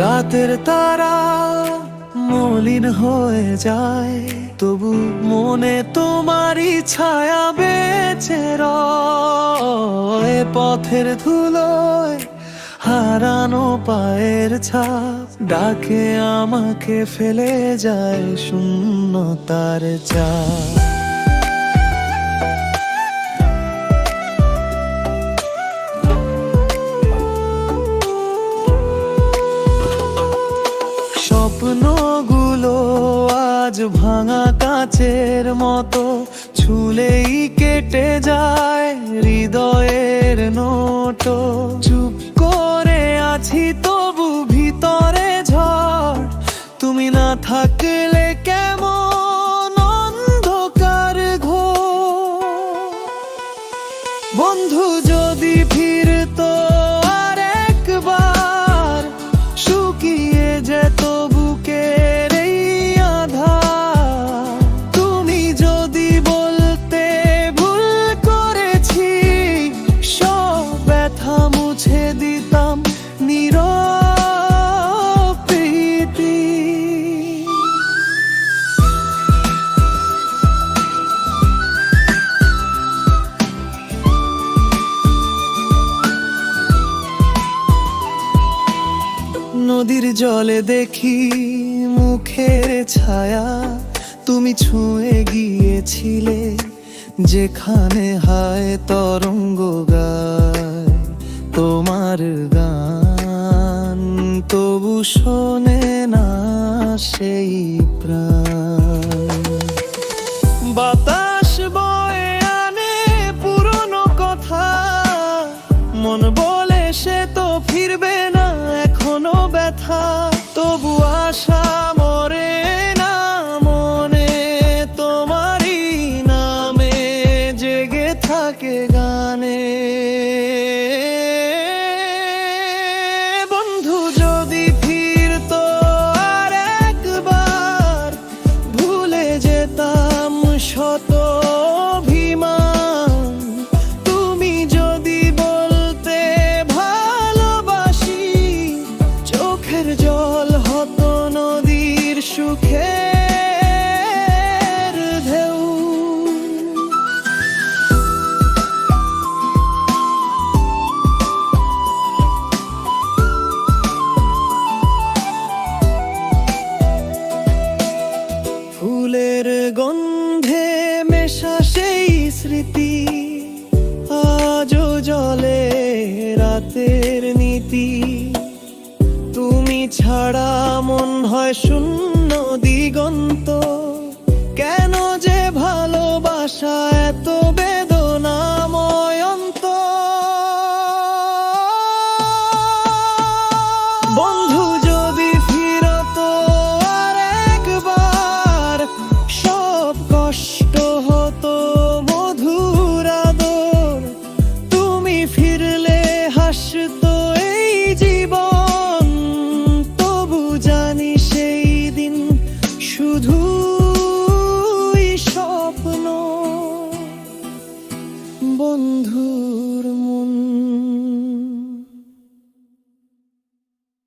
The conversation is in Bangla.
রাতের তারা মলিন হয়ে যায়, তবু মনে তোমারই ছায়া বেঁচে পথের ধুলোয় হারানো পায়ের ছাপ ডাকে আমাকে ফেলে যায় শূন্যতার চাপ। ভাঙা কাচের মতো ছুলেই কেটে যায় হৃদয়ের নোটো। চুপ করে আছি তবু ভিতরে ঝড়। তুমি না থাকলে কেমন অন্ধকার ঘো বন্ধু যদি ফিরতো নদীর জলে দেখি মুখের ছায়া। তুমি ছুঁয়ে গিয়েছিলে যেখানে হায় তরঙ্গ গায়। তোমার গান তবু শোনে না সেই থাকে গানে। বন্ধু, যদি ফিরতো আর একবার, ভুলে যেতাম শত অভিমান। তুমি যদি বলতে ভালোবাসি, চোখের জল হতো নদীর সুখের স্মৃতি আজও জলে রাতের নীতি। তুমি ছাড়া মন হয় শূন্য দিগন্ত। কেন যে ভালোবাসা এত বন্ধু